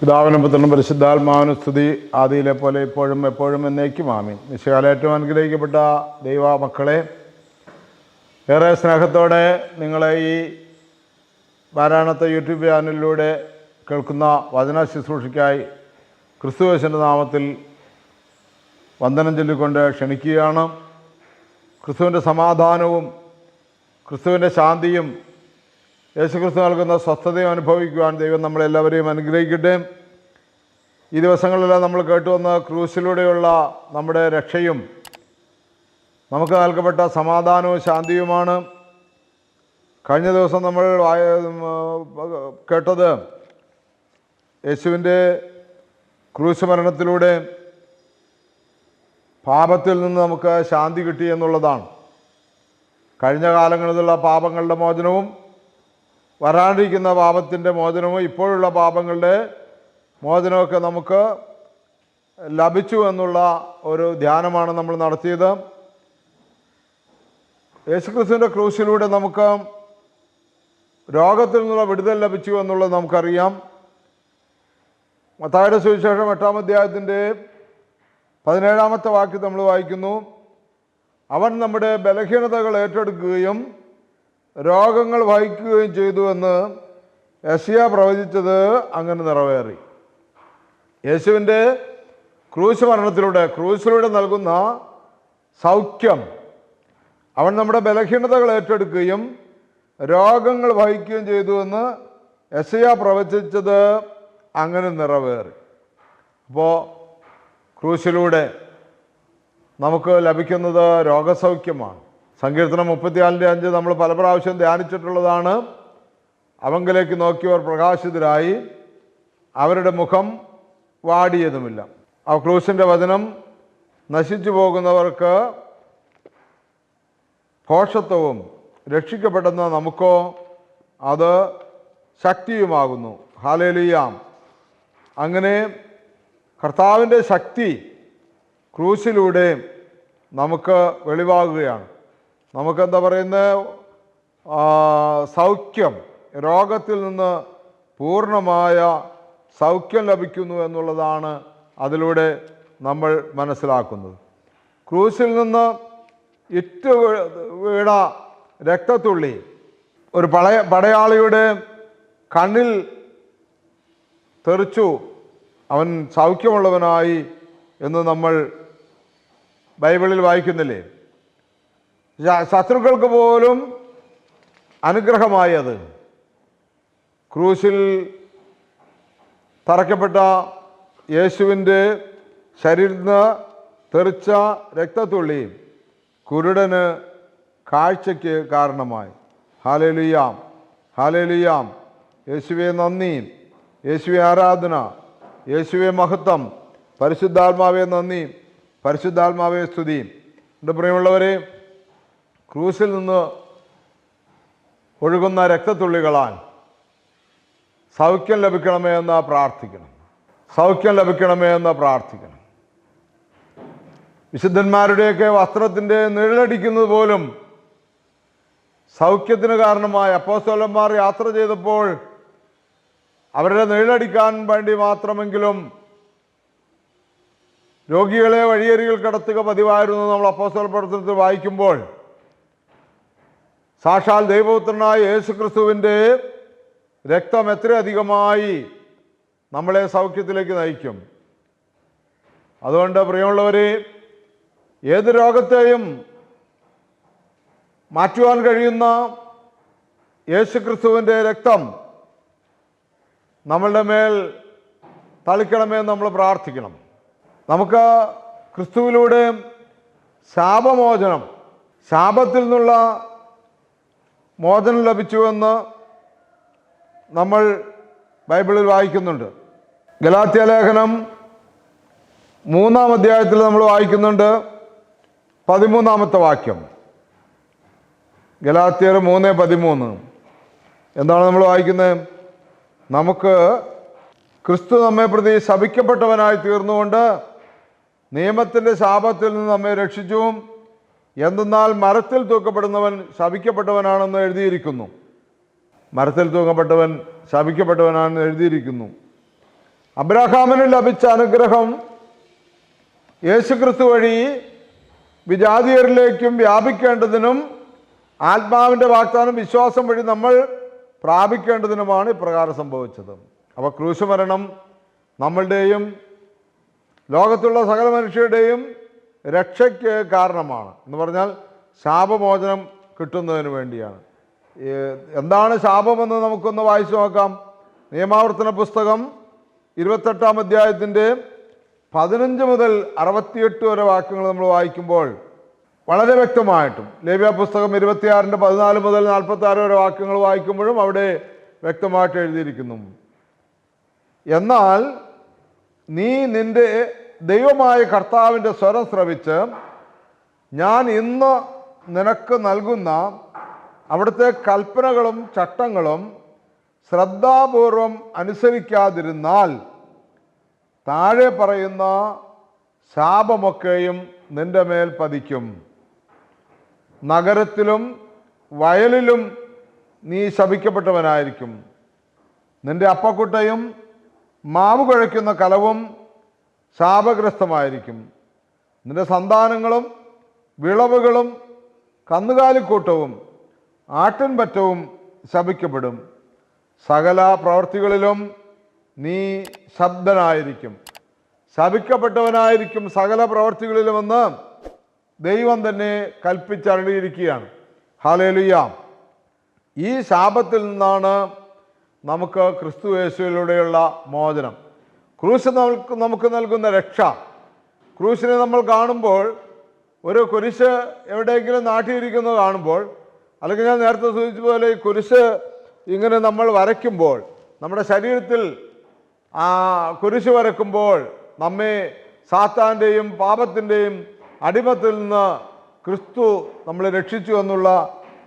പിതാവിനും പുത്രനും പരിശുദ്ധാത്മാവിനും സ്തുതി. ആദിയിലെ പോലെ ഇപ്പോഴും എപ്പോഴും എന്നേക്കും ആമീൻ. നിശകാല അനുഗ്രഹിക്കപ്പെട്ട ദൈവ മക്കളെ ഏറെ സ്നേഹത്തോടെ നിങ്ങളെ ഈ വാരാണത്തെ യൂട്യൂബ് ചാനലിലൂടെ കേൾക്കുന്ന വചന ശുശ്രൂഷയ്ക്കായി ക്രിസ്തുവേശന്റെ നാമത്തിൽ വന്ദനം ചൊല്ലിക്കൊണ്ട് ക്ഷണിക്കുകയാണ്. ക്രിസ്തുവിന്റെ സമാധാനവും ക്രിസ്തുവിന്റെ ശാന്തിയും യേശുക്രിസ്തു നൽകുന്ന സ്വസ്ഥതയും അനുഭവിക്കുവാൻ ദൈവം നമ്മളെല്ലാവരെയും അനുഗ്രഹിക്കട്ടെ. ഈ ദിവസങ്ങളിലെല്ലാം നമ്മൾ കേട്ടുവന്ന ക്രൂസിലൂടെയുള്ള നമ്മുടെ രക്ഷയും നമുക്ക് നൽകപ്പെട്ട സമാധാനവും ശാന്തിയുമാണ്. കഴിഞ്ഞ ദിവസം നമ്മൾ കേട്ടത് യേശുവിന്റെ ക്രൂശ് മരണത്തിലൂടെ പാപത്തിൽ നിന്ന് നമുക്ക് ശാന്തി കിട്ടി എന്നുള്ളതാണ്. കഴിഞ്ഞ കാലങ്ങളിലുള്ള പാപങ്ങളുടെ മോചനവും വരാനിരിക്കുന്ന പാപത്തിന്റെ മോചനവും ഇപ്പോഴുള്ള പാപങ്ങളുടെ മോചനമൊക്കെ നമുക്ക് ലഭിച്ചു എന്നുള്ള ഒരു ധ്യാനമാണ് നമ്മൾ നടത്തിയത്. യേശുക്രിസ്തുവിന്റെ ക്രൂശിലൂടെ നമുക്ക് രോഗത്തിൽ നിന്നുള്ള വിടുതൽ ലഭിച്ചു എന്നുള്ളത് നമുക്കറിയാം. മത്തായുടെ സുവിശേഷം എട്ടാം അധ്യായത്തിന്റെ പതിനേഴാമത്തെ വാക്യം നമ്മൾ വായിക്കുന്നു. അവൻ നമ്മുടെ ബലഹീനതകൾ ഏറ്റെടുക്കുകയും രോഗങ്ങൾ വഹിക്കുകയും ചെയ്തു എന്ന് യശിയ പ്രവചിച്ചത് അങ്ങനെ നിറവേറി. യേശുവിന്റെ ക്രൂശ് മരണത്തിലൂടെ ക്രൂശിലൂടെ നൽകുന്ന സൗഖ്യം അവൻ നമ്മുടെ ബലഹീനതകൾ ഏറ്റെടുക്കുകയും രോഗങ്ങൾ വഹിക്കുകയും ചെയ്തു എന്ന് യശയ പ്രവചിച്ചത് അങ്ങനെ നിറവേറി. അപ്പോൾ ക്രൂശിലൂടെ നമുക്ക് ലഭിക്കുന്നത് രോഗസൗഖ്യമാണ്. സങ്കീർത്തനം മുപ്പത്തിനാലിന്റെ അഞ്ച് നമ്മൾ പല പ്രാവശ്യം ധ്യാനിച്ചിട്ടുള്ളതാണ്. അവങ്കിലേക്ക് നോക്കിയവർ പ്രകാശിതരായി. അവരുടെ മുഖം വാടിയതുമില്ല. ആ ക്ലൂസിന്റെ വചനം നശിച്ചു പോകുന്നവർക്ക് ഭോഷത്വവും രക്ഷിക്കപ്പെടുന്ന നമുക്കോ അത് ശക്തിയുമാകുന്നു. ഹാലേലിയാം. അങ്ങനെ കർത്താവിന്റെ ശക്തി ക്രൂശിലൂടെ നമുക്ക് വെളിവാകുകയാണ്. നമുക്കെന്താ പറയുന്നത് സൗഖ്യം രോഗത്തിൽ നിന്ന് പൂർണമായ സൗഖ്യം ലഭിക്കുന്നു എന്നുള്ളതാണ് അതിലൂടെ നമ്മൾ മനസ്സിലാക്കുന്നത്. ക്രൂസിൽ നിന്ന് ഇറ്റ് വീട രക്തത്തുള്ളി ഒരു പടയ പടയാളിയുടെ കണ്ണിൽ തെറിച്ചു. അവൻ സൗഖ്യമുള്ളവനായി എന്ന് നമ്മൾ ബൈബിളിൽ വായിക്കുന്നില്ലേ? ശത്രുക്കൾക്ക് പോലും അനുഗ്രഹമായി അത് ക്രൂശിൽ തറയ്ക്കപ്പെട്ട യേശുവിന്റെ ശരീരത്തിൽ നിന്ന് തെറിച്ച രക്തത്തുള്ളി കുരുടന് കാഴ്ചയ്ക്ക് കാരണമായി. ഹാലേലുയാം. ഹാലേലുയാം. യേശുവെ നന്ദി. യേശുവെ ആരാധന. യേശുവെ മഹത്വം. പരിശുദ്ധാത്മാവെ നന്ദി. പരിശുദ്ധാത്മാവെ സ്തുതി. എന്റെ പ്രിയമുള്ളവരെ ക്രൂസിൽ നിന്ന് ഒഴുകുന്ന രക്തത്തുള്ളികളാൽ സൗഖ്യം ലഭിക്കണമേ എന്ന് പ്രാർത്ഥിക്കണം. സൗഖ്യം ലഭിക്കണമേ എന്ന് പ്രാർത്ഥിക്കണം. വിശുദ്ധന്മാരുടെയൊക്കെ വസ്ത്രത്തിന്റെ നിഴലടിക്കുന്നത് പോലും സൗഖ്യത്തിന് കാരണമായി. അപ്പോസ്തോലന്മാർ യാത്ര ചെയ്തപ്പോൾ അവരുടെ നിഴലടിക്കാൻ വേണ്ടി മാത്രമെങ്കിലും രോഗികളെ വഴിയരികിൽ കിടത്തുക പതിവായിരുന്നു നമ്മൾ അപ്പോസ്തോൽ പ്രവർത്തനത്തിൽ വായിക്കുമ്പോൾ സാക്ഷാൽ ദൈവപുത്രനായ യേശുക്രിസ്തുവിന്റെ രക്തം എത്രയധികമായി നമ്മളെ സൗഖ്യത്തിലേക്ക് നയിക്കും. അതുകൊണ്ട് പ്രിയമുള്ളവരെ ഏത് രോഗത്തെയും മാറ്റുവാൻ കഴിയുന്ന യേശുക്രിസ്തുവിന്റെ രക്തം നമ്മളുടെ മേൽ തളിക്കണമെന്ന് നമ്മൾ പ്രാർത്ഥിക്കണം. നമുക്ക് ക്രിസ്തുവിലൂടെ ശാപമോചനം ശാപത്തിൽ നിന്നുള്ള മോചനം ലഭിച്ചുവെന്ന് നമ്മൾ ബൈബിളിൽ വായിക്കുന്നുണ്ട്. ഗലാത്യ ലേഖനം മൂന്നാം അധ്യായത്തിൽ നമ്മൾ വായിക്കുന്നുണ്ട്. പതിമൂന്നാമത്തെ വാക്യം. ഗലാത്യർ മൂന്ന് പതിമൂന്ന്. എന്താണ് നമ്മൾ വായിക്കുന്നത്? നമുക്ക് ക്രിസ്തു നമ്മെ പ്രതി ശപിക്കപ്പെട്ടവനായി തീർന്നുകൊണ്ട് നിയമത്തിന്റെ ശാപത്തിൽ നിന്ന് നമ്മെ രക്ഷിച്ചു എന്തെന്നാൽ മരത്തിൽ തൂക്കപ്പെടുന്നവൻ ശപിക്കപ്പെട്ടവനാണെന്ന് എഴുതിയിരിക്കുന്നു. മരത്തിൽ തൂക്കപ്പെട്ടവൻ ശപിക്കപ്പെട്ടവനാണെന്ന് എഴുതിയിരിക്കുന്നു. അബ്രഹാമിന് ലഭിച്ച അനുഗ്രഹം യേശുക്രിസ്തു വഴി വിജാതീയരിലേക്കും വ്യാപിക്കേണ്ടതിനും ആത്മാവിന്റെ വാഗ്ദാനം വിശ്വാസം വഴി നമ്മൾ പ്രാപിക്കേണ്ടതിനുമാണ് ഇപ്രകാരം സംഭവിച്ചത്. അപ്പോൾ ക്രൂശുമരണം നമ്മളുടെയും ലോകത്തുള്ള സകല മനുഷ്യരുടെയും രക്ഷയ്ക്ക് കാരണമാണ്. എന്ന് പറഞ്ഞാൽ ശാപമോചനം കിട്ടുന്നതിന് വേണ്ടിയാണ്. എന്താണ് ശാപമെന്ന് നമുക്കൊന്ന് വായിച്ചു നോക്കാം. നിയമാവർത്തന പുസ്തകം ഇരുപത്തെട്ടാം അധ്യായത്തിന്റെ പതിനഞ്ച് മുതൽ അറുപത്തിയെട്ട് വരെ വാക്യങ്ങൾ നമ്മൾ വായിക്കുമ്പോൾ വളരെ വ്യക്തമായിട്ടും ലേവ്യ പുസ്തകം ഇരുപത്തിയാറിന്റെ പതിനാല് മുതൽ നാൽപ്പത്തി ആറ് വരെ വാക്യങ്ങൾ വായിക്കുമ്പോഴും അവിടെ വ്യക്തമായിട്ട് എഴുതിയിരിക്കുന്നു. എന്നാൽ നീ നിന്റെ ദൈവമായ കർത്താവിന്റെ സ്വരം ശ്രവിച്ച് ഞാൻ ഇന്ന് നിനക്ക് നൽകുന്ന അവിടുത്തെ കൽപ്പനകളും ചട്ടങ്ങളും ശ്രദ്ധാപൂർവം അനുസരിക്കാതിരുന്നാൽ താഴെ പറയുന്ന ശാപമൊക്കെയും നിന്റെ മേൽ പതിക്കും. നഗരത്തിലും വയലിലും നീ ശപിക്കപ്പെട്ടവനായിരിക്കും. നിന്റെ അപ്പക്കുട്ടയും മാവ് കുഴയ്ക്കുന്ന കലവും ശാപഗ്രസ്തമായിരിക്കും. നിന്റെ സന്താനങ്ങളും വിളവുകളും കന്നുകാലിക്കൂട്ടവും ആട്ടിൻപറ്റവും ശപിക്കപ്പെടും. സകല പ്രവർത്തികളിലും നീ ശബ്ദനായിരിക്കും. ശപിക്കപ്പെട്ടവനായിരിക്കും സകല പ്രവർത്തികളിലുമെന്ന് ദൈവം തന്നെ കൽപ്പിച്ചരളിയിരിക്കുകയാണ് ഹാലേലുയ്യ ഈ ശാപത്തിൽ നിന്നാണ് നമുക്ക് ക്രിസ്തു യേശുവിലൂടെയുള്ള മോചനം. ക്രൂശ് നമുക്ക് നൽകുന്ന രക്ഷ. ക്രൂശിനെ നമ്മൾ കാണുമ്പോൾ ഒരു കുരിശ് എവിടെയെങ്കിലും നാട്ടിയിരിക്കുന്നത് കാണുമ്പോൾ അല്ലെങ്കിൽ ഞാൻ നേരത്തെ സൂചിച്ച പോലെ ഈ കുരിശ് ഇങ്ങനെ നമ്മൾ വരയ്ക്കുമ്പോൾ നമ്മുടെ ശരീരത്തിൽ ആ കുരിശ് വരക്കുമ്പോൾ നമ്മെ സാത്താന്റെയും പാപത്തിന്റെയും അടിമത്തിൽ നിന്ന് ക്രിസ്തു നമ്മളെ രക്ഷിച്ചു എന്നുള്ള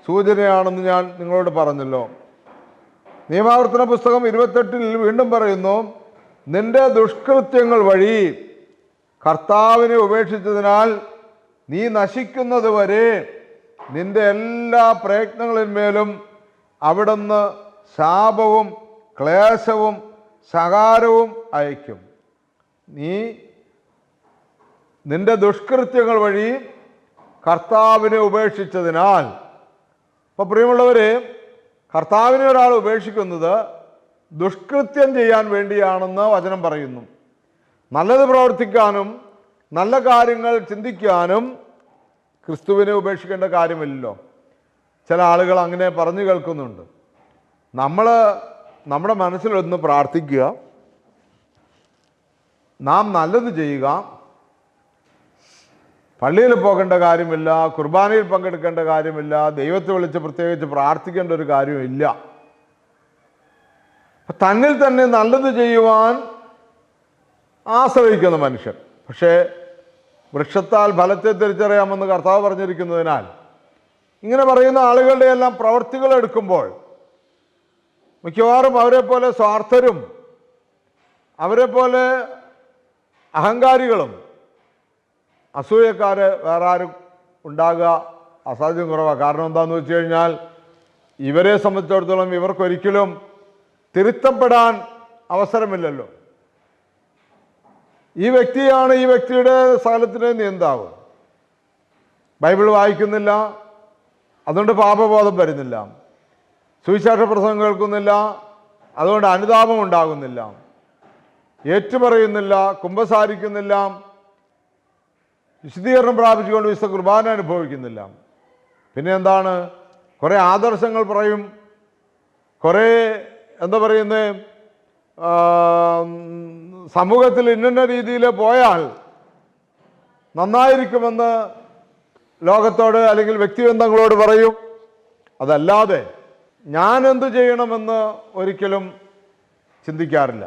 സൂചനയാണെന്ന് ഞാൻ നിങ്ങളോട് പറഞ്ഞല്ലോ. നിയമാവർത്തന പുസ്തകം ഇരുപത്തെട്ടിൽ വീണ്ടും പറയുന്നു നിന്റെ ദുഷ്കൃത്യങ്ങൾ വഴി കർത്താവിനെ ഉപേക്ഷിച്ചതിനാൽ നീ നശിക്കുന്നത് വരെ നിന്റെ എല്ലാ പ്രയത്നങ്ങളിന്മേലും അവിടുന്ന് ശാപവും ക്ലേശവും സഹാരവും അയക്കും നീ നിന്റെ ദുഷ്കൃത്യങ്ങൾ വഴി കർത്താവിനെ ഉപേക്ഷിച്ചതിനാൽ. അപ്പോൾ പ്രിയമുള്ളവരെ കർത്താവിനെ ഒരാൾ ഉപേക്ഷിക്കുന്നത് ദുഷ്കൃത്യം ചെയ്യാൻ വേണ്ടിയാണെന്ന് വചനം പറയുന്നു. നല്ലത് പ്രവർത്തിക്കാനും നല്ല കാര്യങ്ങൾ ചിന്തിക്കാനും ക്രിസ്തുവിനെ ഉപേക്ഷിക്കേണ്ട കാര്യമില്ലല്ലോ. ചില ആളുകൾ അങ്ങനെ പറഞ്ഞു കേൾക്കുന്നുണ്ട്. നമ്മൾ നമ്മുടെ മനസ്സിലൊന്ന് പ്രാർത്ഥിക്കുക. നാം നല്ലത് ചെയ്യുക. പള്ളിയിൽ പോകേണ്ട കാര്യമില്ല കുർബാനയിൽ പങ്കെടുക്കേണ്ട കാര്യമില്ല ദൈവത്തെ വിളിച്ച് പ്രത്യേകിച്ച് പ്രാർത്ഥിക്കേണ്ട ഒരു കാര്യമില്ല. തന്നിൽ തന്നെ നല്ലത് ചെയ്യുവാൻ ആശ്രയിക്കുന്ന മനുഷ്യൻ. പക്ഷേ വൃക്ഷത്താൽ ഫലത്തെ തിരിച്ചറിയാമെന്ന് കർത്താവ് പറഞ്ഞിരിക്കുന്നതിനാൽ ഇങ്ങനെ പറയുന്ന ആളുകളുടെ എല്ലാം പ്രവർത്തികൾ എടുക്കുമ്പോൾ മിക്കവാറും അവരെ പോലെ സ്വാർത്ഥരും അവരെ പോലെ അഹങ്കാരികളും അസൂയക്കാര് വേറെ ആരും ഉണ്ടാകുക അസാധ്യം കുറവാണ് കാരണം എന്താണെന്ന് വെച്ച് കഴിഞ്ഞാൽ ഇവരെ സംബന്ധിച്ചിടത്തോളം ഇവർക്കൊരിക്കലും തിരുത്തപ്പെടാൻ അവസരമില്ലല്ലോ. ഈ വ്യക്തിയാണ് ഈ വ്യക്തിയുടെ സകലത്തിന്റെ നിയന്താവ്. ബൈബിൾ വായിക്കുന്നില്ല. അതുകൊണ്ട് പാപബോധം വരുന്നില്ല. സുവിശേഷ പ്രസംഗം കേൾക്കുന്നില്ല. അതുകൊണ്ട് അനുതാപം ഉണ്ടാകുന്നില്ല. ഏറ്റുപറയുന്നില്ല. കുംഭസാരിക്കുന്നില്ല വിശദീകരണം പ്രാപിച്ചുകൊണ്ട് വിശുദ്ധ കുർബാന അനുഭവിക്കുന്നില്ല. പിന്നെ എന്താണ്? കുറേ ആദർശങ്ങൾ പറയും. കുറേ എന്താ പറയുന്നത് സമൂഹത്തിൽ ഇന്ന രീതിയിൽ പോയാൽ നന്നായിരിക്കുമെന്ന് ലോകത്തോട് അല്ലെങ്കിൽ വ്യക്തിബന്ധങ്ങളോട് പറയും. അതല്ലാതെ ഞാൻ എന്ത് ചെയ്യണമെന്ന് ഒരിക്കലും ചിന്തിക്കാറില്ല.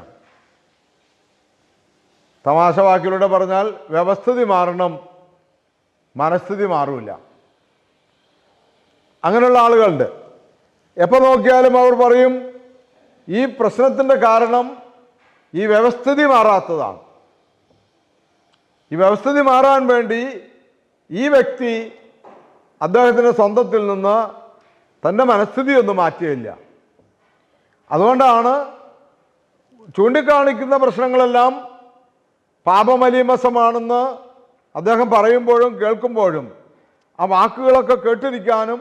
തമാശ വാക്കിലൂടെ പറഞ്ഞാൽ വ്യവസ്ഥിതി മാറണം മനസ്ഥിതി മാറില്ല. അങ്ങനെയുള്ള ആളുകളുണ്ട്. എപ്പോൾ നോക്കിയാലും അവർ പറയും ഈ പ്രശ്നത്തിന്റെ കാരണം ഈ വ്യവസ്ഥിതി മാറാത്തതാണ്. ഈ വ്യവസ്ഥിതി മാറാൻ വേണ്ടി ഈ വ്യക്തി അദ്ദേഹത്തിന്റെ സ്വന്തത്തിൽ നിന്ന് തന്റെ മനസ്ഥിതി ഒന്നും മാറ്റിയില്ല. അതുകൊണ്ടാണ് ചൂണ്ടിക്കാണിക്കുന്ന പ്രശ്നങ്ങളെല്ലാം പാപമലീമസമാണെന്ന് അദ്ദേഹം പറയുമ്പോഴും കേൾക്കുമ്പോഴും ആ വാക്കുകളൊക്കെ കേട്ടിരിക്കാനും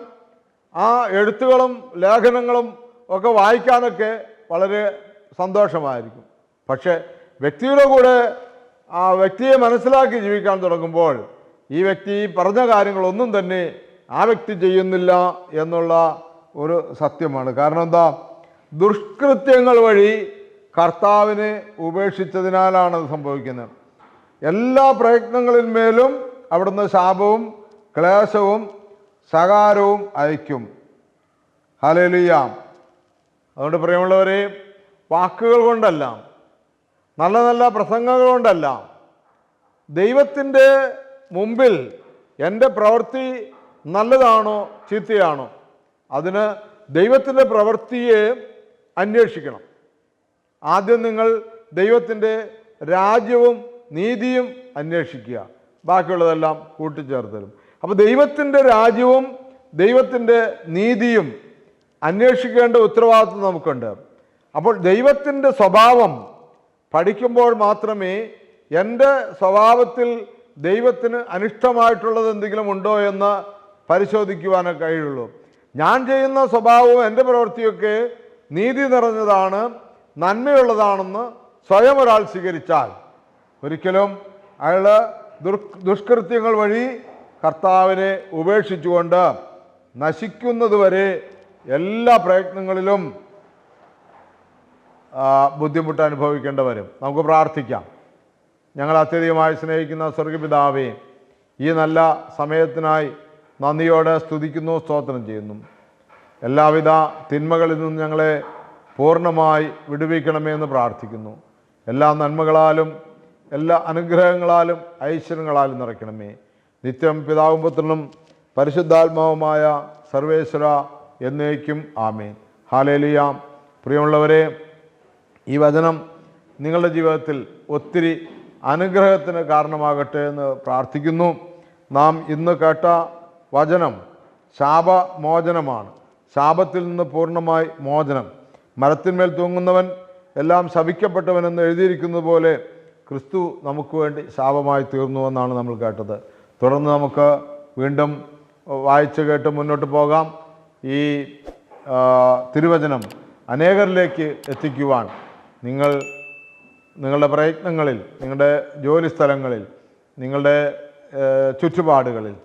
ആ എഴുത്തുകളും ലേഖനങ്ങളും ഒക്കെ വായിക്കാനൊക്കെ വളരെ സന്തോഷമായിരിക്കും. പക്ഷെ വ്യക്തിയുടെ കൂടെ ആ വ്യക്തിയെ മനസ്സിലാക്കി ജീവിക്കാൻ തുടങ്ങുമ്പോൾ ഈ വ്യക്തി പറഞ്ഞ കാര്യങ്ങളൊന്നും തന്നെ ആ വ്യക്തി ചെയ്യുന്നില്ല എന്നുള്ള ഒരു സത്യമാണ്. കാരണം എന്താ? ദുഷ്കൃത്യങ്ങൾ വഴി കർത്താവിനെ ഉപേക്ഷിച്ചതിനാലാണ് അത് സംഭവിക്കുന്നത്. എല്ലാ പ്രയത്നങ്ങളിന്മേലും അവിടുന്ന് ശാപവും ക്ലേശവും സഹാരവും അയക്കും. ഹലേലിയാം അതുകൊണ്ട് പ്രിയമുള്ളവരെ വാക്കുകൾ കൊണ്ടല്ല നല്ല നല്ല പ്രസംഗങ്ങൾ കൊണ്ടല്ല ദൈവത്തിന്റെ മുമ്പിൽ എന്റെ പ്രവൃത്തി നല്ലതാണോ ചീത്തയാണോ അതിന് ദൈവത്തിന്റെ പ്രവൃത്തിയെ അന്വേഷിക്കണം. ആദ്യം നിങ്ങൾ ദൈവത്തിന്റെ രാജ്യവും നീതിയും അന്വേഷിക്കുക. ബാക്കിയുള്ളതെല്ലാം കൂട്ടിച്ചേർത്തലും. അപ്പോൾ ദൈവത്തിന്റെ രാജ്യവും ദൈവത്തിന്റെ നീതിയും അന്വേഷിക്കേണ്ട ഉത്തരവാദിത്വം നമുക്കുണ്ട്. അപ്പോൾ ദൈവത്തിന്റെ സ്വഭാവം പഠിക്കുമ്പോൾ മാത്രമേ എന്റെ സ്വഭാവത്തിൽ ദൈവത്തിന് അനിഷ്ടമായിട്ടുള്ളത് എന്തെങ്കിലും ഉണ്ടോ എന്ന് പരിശോധിക്കുവാനേ കഴിയുള്ളൂ. ഞാൻ ചെയ്യുന്ന സ്വഭാവവും എന്റെ പ്രവൃത്തിയൊക്കെ നീതി നിറഞ്ഞതാണ് നന്മയുള്ളതാണെന്ന് സ്വയം ഒരാൾ സ്വീകരിച്ചാൽ ഒരിക്കലും അയാൾ ദുഷ്കൃത്യങ്ങൾ വഴി കർത്താവിനെ ഉപേക്ഷിച്ചുകൊണ്ട് നശിക്കുന്നതുവരെ എല്ലാ പ്രയത്നങ്ങളിലും ബുദ്ധിമുട്ട് അനുഭവിക്കേണ്ടി വരും. നമുക്ക് പ്രാർത്ഥിക്കാം. ഞങ്ങൾ അത്യധികമായി സ്നേഹിക്കുന്ന സ്വർഗപിതാവേ ഈ നല്ല സമയത്തിനായി നന്ദിയോടെ സ്തുതിക്കുന്നു സ്തോത്രം ചെയ്യുന്നു. എല്ലാവിധ തിന്മകളിൽ നിന്നും ഞങ്ങളെ പൂർണമായി വിടുവിക്കണമേ എന്ന് പ്രാർത്ഥിക്കുന്നു. എല്ലാ നന്മകളാലും എല്ലാ അനുഗ്രഹങ്ങളാലും ഐശ്വര്യങ്ങളാലും നിറയ്ക്കണമേ. നിത്യം പിതാവും പുത്രനും പരിശുദ്ധാത്മാവുമായ സർവേശ്വര എന്നേക്കും ആമേൻ. ഹാലേലിയാം. പ്രിയമുള്ളവരെ ഈ വചനം നിങ്ങളുടെ ജീവിതത്തിൽ ഒത്തിരി അനുഗ്രഹത്തിന് കാരണമാകട്ടെ എന്ന് പ്രാർത്ഥിക്കുന്നു. നാം ഇന്ന് കേട്ട വചനം ശാപമോചനമാണ്. ശാപത്തിൽ നിന്ന് പൂർണമായി മോചനം. മരത്തിന്മേൽ തൂങ്ങുന്നവൻ എല്ലാം ശപിക്കപ്പെട്ടവനെന്ന് എഴുതിയിരിക്കുന്നത് പോലെ ക്രിസ്തു നമുക്ക് വേണ്ടി ശാപമായി തീർന്നുവെന്നാണ് നമ്മൾ കേട്ടത്. തുടർന്ന് നമുക്ക് വീണ്ടും വായിച്ചു കേട്ട് മുന്നോട്ട് പോകാം. ഈ തിരുവചനം അനേകരിലേക്ക് എത്തിക്കുവാൻ നിങ്ങൾ നിങ്ങളുടെ പ്രയത്നങ്ങളിൽ നിങ്ങളുടെ ജോലി സ്ഥലങ്ങളിൽ നിങ്ങളുടെ ചുറ്റുപാടുകളിൽ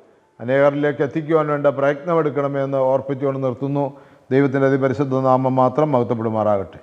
അനേകരിലേക്ക് എത്തിക്കുവാൻ വേണ്ട പ്രയത്നമെടുക്കണമെന്ന് ഓർപ്പിച്ചുകൊണ്ട് നിർത്തുന്നു. ദൈവത്തിന്റെ അതിപരിശുദ്ധ നാമം മാത്രം മഹത്വപ്പെടുമാറാകട്ടെ.